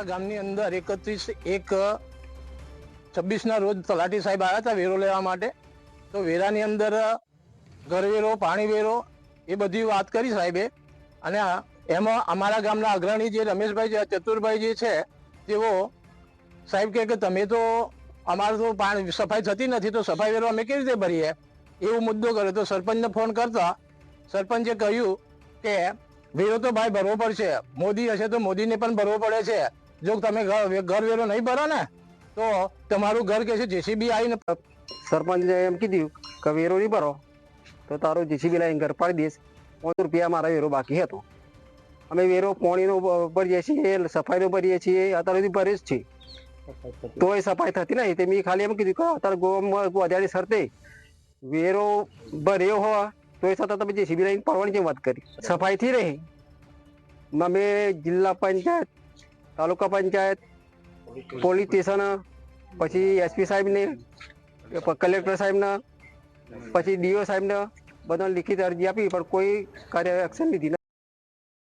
ગામની અંદર એકત્રીસ, એક છવ્વીસના રોજ તલાટી સાહેબ આવ્યા હતા વેરો લેવા માટે. તો વેરાની અંદર ઘરવેરો પાણી વેરો એ બધી વાત કરી સાહેબે. અને એમાં અમારા ગામના અગ્રણી જે રમેશભાઈ જે ચતુરભાઈ જે છે, તેઓ સાહેબ કે તમે તો, અમારે તો પાણી સફાઈ થતી નથી, તો સફાઈ વેરો અમે કેવી રીતે ભરીએ? એવો મુદ્દો કર્યો. તો સરપંચને ફોન કરતા સરપંચે કહ્યું કે, વેરો તો ભાઈ ભરવો પડશે. મોદી હશે તો મોદીને પણ ભરવો પડે છે. જો તમે ઘર વેરો નહીં ભરો ને, તો તમારું ઘર કે છે જેસીબી આવીને સરપંચે એમ કીધું કે વેરો નહીં ભરો, તો તારો જેસીબી લાઈન ઘર પાડી દઈશ. પાંચ રૂપિયા મારા વેરો બાકી હતો. અમે વેરો પોણીનો ભરીએ છીએ, સફાઈનો ભરીએ છીએ, અત્યારે સુધી ભરે જ છે તોય સફાઈ થતી નહીં, તે મેં ખાલી એમ કીધું કે અત્યારે ગોવામાં વધારે શરતે વેરો ભર્યો હોવા, તોય છતાં તમે જેસીબી લાવીને પડવાની કેમ વાત કરી? સફાઈથી રહી. અમે જિલ્લા પંચાયત તાલુકા પંચાયત, પોલીસ સ્ટેશન પછી એસપી સાહેબને, કલેક્ટર સાહેબને, પછી ડીઓ સાહેબને બધાને લિખિત અરજી આપી, પણ કોઈ કાર્ય એક્શન લીધી